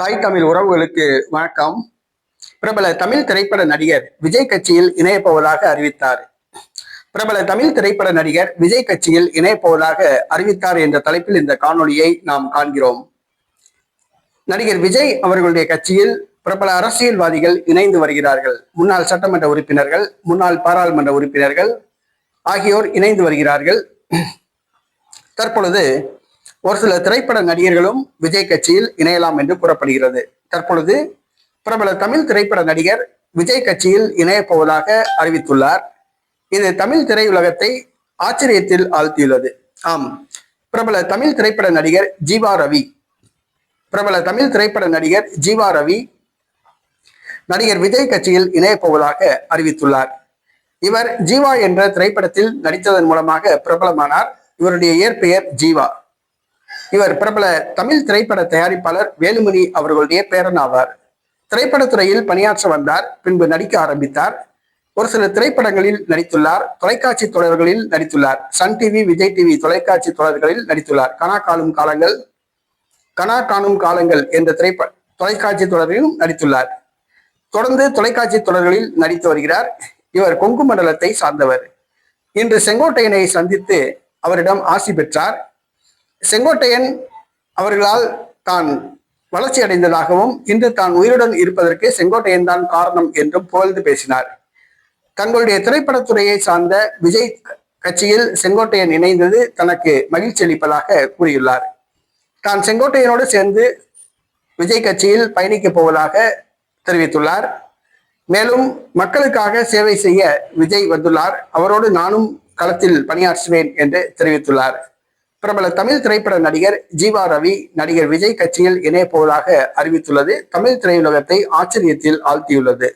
தாய் தமிழ் உறவுகளுக்கு வணக்கம். பிரபல தமிழ் திரைப்பட நடிகர் விஜய் கட்சியில் இணையப்போவதாக அறிவித்தார். பிரபல தமிழ் திரைப்பட நடிகர் விஜய் கட்சியில் இணையப்போவதாக அறிவித்தார் என்ற தலைப்பில் இந்த காணொளியை நாம் காண்கிறோம். நடிகர் விஜய் அவர்களுடைய கட்சியில் பிரபல அரசியல்வாதிகள் இணைந்து வருகிறார்கள். முன்னாள் சட்டமன்ற உறுப்பினர்கள் முன்னாள் பாராளுமன்ற உறுப்பினர்கள் ஆகியோர் இணைந்து வருகிறார்கள். தற்பொழுது ஒரு சில திரைப்பட நடிகர்களும் விஜய் கட்சியில் இணையலாம் என்று கூறப்படுகிறது. தற்பொழுது பிரபல தமிழ் திரைப்பட நடிகர் விஜய் கட்சியில் இணையப் போவதாக அறிவித்துள்ளார். இது தமிழ் திரையுலகத்தை ஆச்சரியத்தில் ஆழ்த்தியுள்ளது. ஆம் பிரபல தமிழ் திரைப்பட நடிகர் ஜீவா ரவி. பிரபல தமிழ் திரைப்பட நடிகர் ஜீவா ரவி நடிகர் விஜய் கட்சியில் இணையப் போவதாக அறிவித்துள்ளார். இவர் ஜீவா என்ற திரைப்படத்தில் நடித்ததன் மூலமாக பிரபலமானார். இவருடைய இயற்பெயர் ஜீவா. இவர் பிரபல தமிழ் திரைப்பட தயாரிப்பாளர் வேலுமணி அவர்களுடைய பேரன் ஆவார் திரைப்படத்துறையில் பணியாற்ற வந்தார் பின்பு நடிக்க ஆரம்பித்தார். ஒரு சில திரைப்படங்களில் நடித்துள்ளார் தொலைக்காட்சி தொடர்களில் நடித்துள்ளார். சன் டிவி விஜய் டிவி தொலைக்காட்சி தொடர்களில் நடித்துள்ளார். கனா காணும் காலங்கள் கனா காணும் காலங்கள் என்ற திரைப்பட தொலைக்காட்சி தொடரிலும் நடித்துள்ளார். தொடர்ந்து தொலைக்காட்சி தொடர்களில் நடித்து வருகிறார். இவர் கொங்கு மண்டலத்தை சார்ந்தவர். இன்று செங்கோட்டையனை சந்தித்து அவரிடம் ஆசி பெற்றார். செங்கோட்டையன் அவர்களால் தான் வளர்ச்சி அடைந்ததாகவும் இன்று தான் உயிருடன் இருப்பதற்கு செங்கோட்டையன் தான் காரணம் என்றும் புகழ்ந்து பேசினார். தங்களுடைய திரைப்படத்துறையை சார்ந்த விஜய் கட்சியில் செங்கோட்டையன் இணைந்தது தனக்கு மகிழ்ச்சி அளிப்பதாக கூறியுள்ளார். தான் செங்கோட்டையனோடு சேர்ந்து விஜய் கட்சியில் பயணிக்கப் போவதாக தெரிவித்துள்ளார். மேலும் மக்களுக்காக சேவை செய்ய விஜய் வந்துள்ளார். அவரோடு நானும் களத்தில் பணியாற்றுவேன் என்று தெரிவித்துள்ளார். பிரபல தமிழ் திரைப்பட நடிகர் ஜீவா ரவி நடிகர் விஜய் கட்சியில் இணைய போவதாக அறிவித்துள்ளது. தமிழ் திரையுலகத்தை ஆச்சரியத்தில் ஆழ்த்தியுள்ளது.